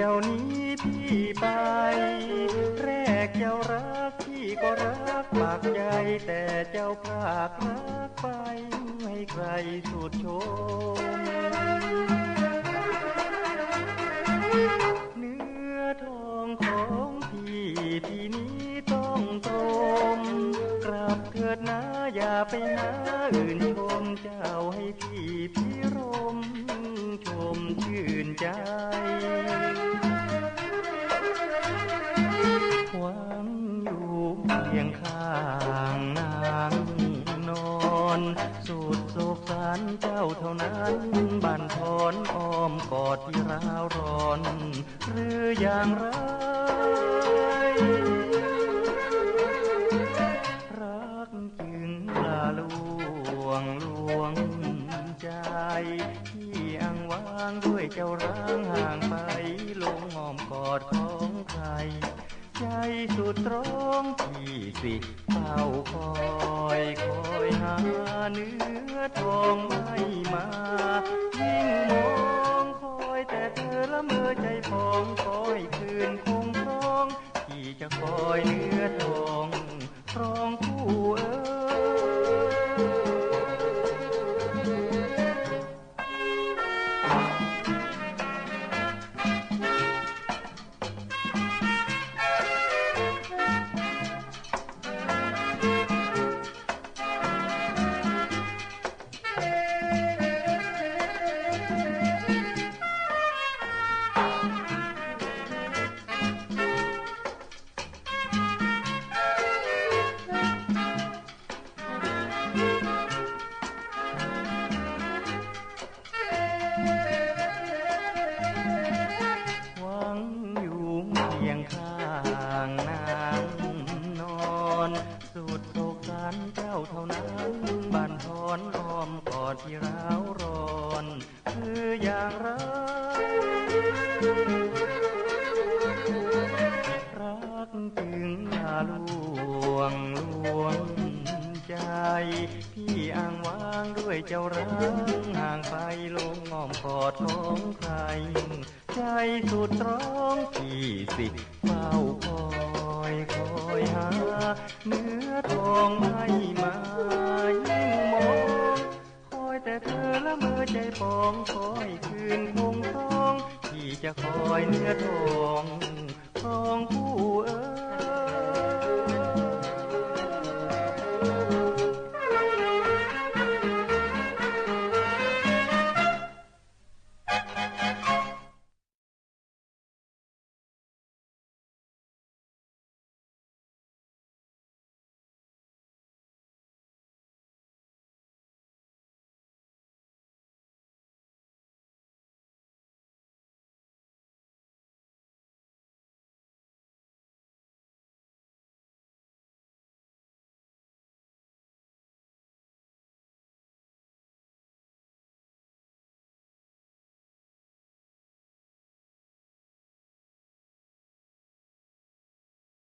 จ้านี้พี่ไป แรกเจ้ารักพี่ก็รักปากใหญ่แต่เจ้าภาครักไปให้ใครสุดชมเนื้อทองของพี่ที่นี้ต้องตรมกลับเถิดนะอย่าไปหาอื่นชมเจ้าให้พี่พี่รมชมชื่นใจ เพียงข้างนางนอนสุดโศกสารเจ้าเท่านั้นบันทอนอ้อมกอดที่ร้าวร้อน หรืออย่างไรรักจึงลาลวงลวงใจที่อังวางด้วยเจ้าร้างห่างไปลงอ้อมกอดของใคร ใจสุดตรองที่สิเฝ้าคอยคอยหาเนื้อทองไม่มายิ่งมอง อนอ้อมกอดที่ร้าวร้อนคืออย่างไรรักจึงลาลวงลวงใจ พี่อ้างว้างด้วยเจ้ารักห่างไปลงอ้อมกอดของใคร ใจสุดตรองพี่สิเฝ้าคอยคอยหา เนื้อทองไม่มา อละเมอใจปองคอยคืนคงต้องที่จะคอยเนื้อทองทองผู้เอ๋